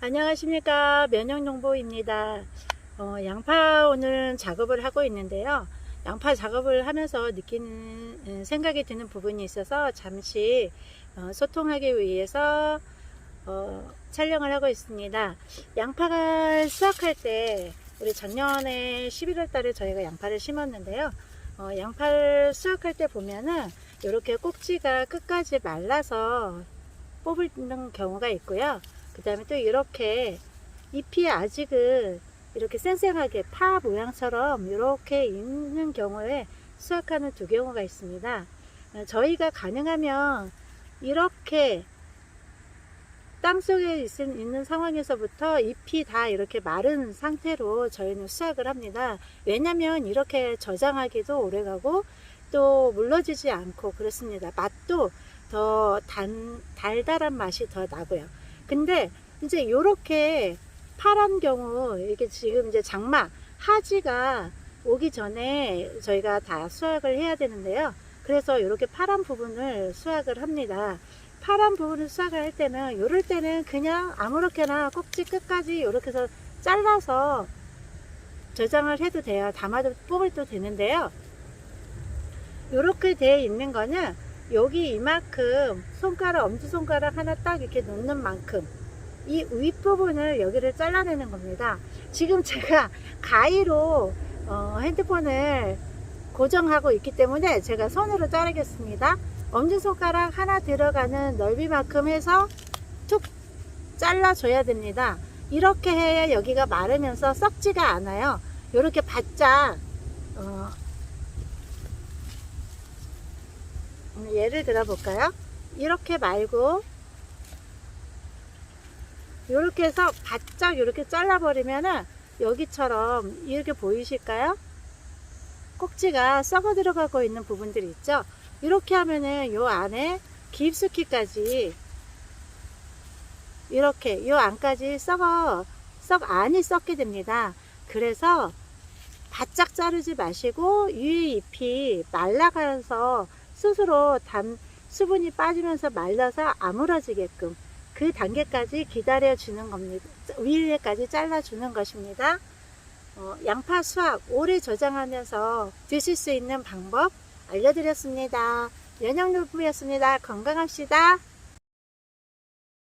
안녕하십니까. 면역농보입니다. 어, 양파 오늘 작업을 하고 있는데요. 양파 작업을 하면서 느끼는 음, 생각이 드는 부분이 있어서 잠시 어, 소통하기 위해서 어, 촬영을 하고 있습니다. 양파가 수확할 때 우리 작년에 11월 달에 저희가 양파를 심었는데요. 어, 양파를 수확할 때 보면은 이렇게 꼭지가 끝까지 말라서 뽑는 경우가 있고요 그 다음에 또 이렇게 잎이 아직은 이렇게 쌩쌩하게 파 모양처럼 이렇게 있는 경우에 수확하는 두 경우가 있습니다. 어, 저희가 가능하면 이렇게 땅 속에 있, 있는 상황에서부터 잎이 다 이렇게 마른 상태로 저희는 수확을 합니다. 왜냐면 이렇게 저장하기도 오래 가고 또 물러지지 않고 그렇습니다. 맛도 더 단, 달달한 맛이 더 나고요. 근데 이제 이렇게 파란 경우 이게 지금 이제 장마 하지가 오기 전에 저희가 다 수확을 해야 되는데요. 그래서 이렇게 파란 부분을 수확을 합니다. 파란 부분을 수확을 할 때는 이럴 때는 그냥 아무렇게나 꼭지 끝까지 이렇게 해서 잘라서 저장을 해도 돼요. 담아도 뽑을 도 되는데요. 이렇게 되어 있는 거는 여기 이만큼 손가락 엄지손가락 하나 딱 이렇게 놓는 만큼 이 윗부분을 여기를 잘라내는 겁니다. 지금 제가 가위로 어, 핸드폰을 고정하고 있기 때문에 제가 손으로 자르겠습니다. 엄지손가락 하나 들어가는 넓이만큼 해서 툭 잘라줘야 됩니다. 이렇게 해야 여기가 마르면서 썩지가 않아요. 이렇게 바짝 어, 음, 예를 들어 볼까요? 이렇게 말고 이렇게 해서 바짝 이렇게 잘라버리면은 여기처럼 이렇게 보이실까요? 꼭지가 썩어 들어가고 있는 부분들이 있죠? 이렇게 하면은 요 안에 깊숙이까지 이렇게 요 안까지 썩어 썩 안이 썩게 됩니다. 그래서 바짝 자르지 마시고 위에 잎이 말라가서 스스로 단 수분이 빠지면서 말라서 아물어지게끔 그 단계까지 기다려 주는 겁니다. 위에까지 잘라 주는 것입니다. 어, 양파 수확 오래 저장하면서 드실 수 있는 방법 알려드렸습니다. 연영루부였습니다. 건강합시다.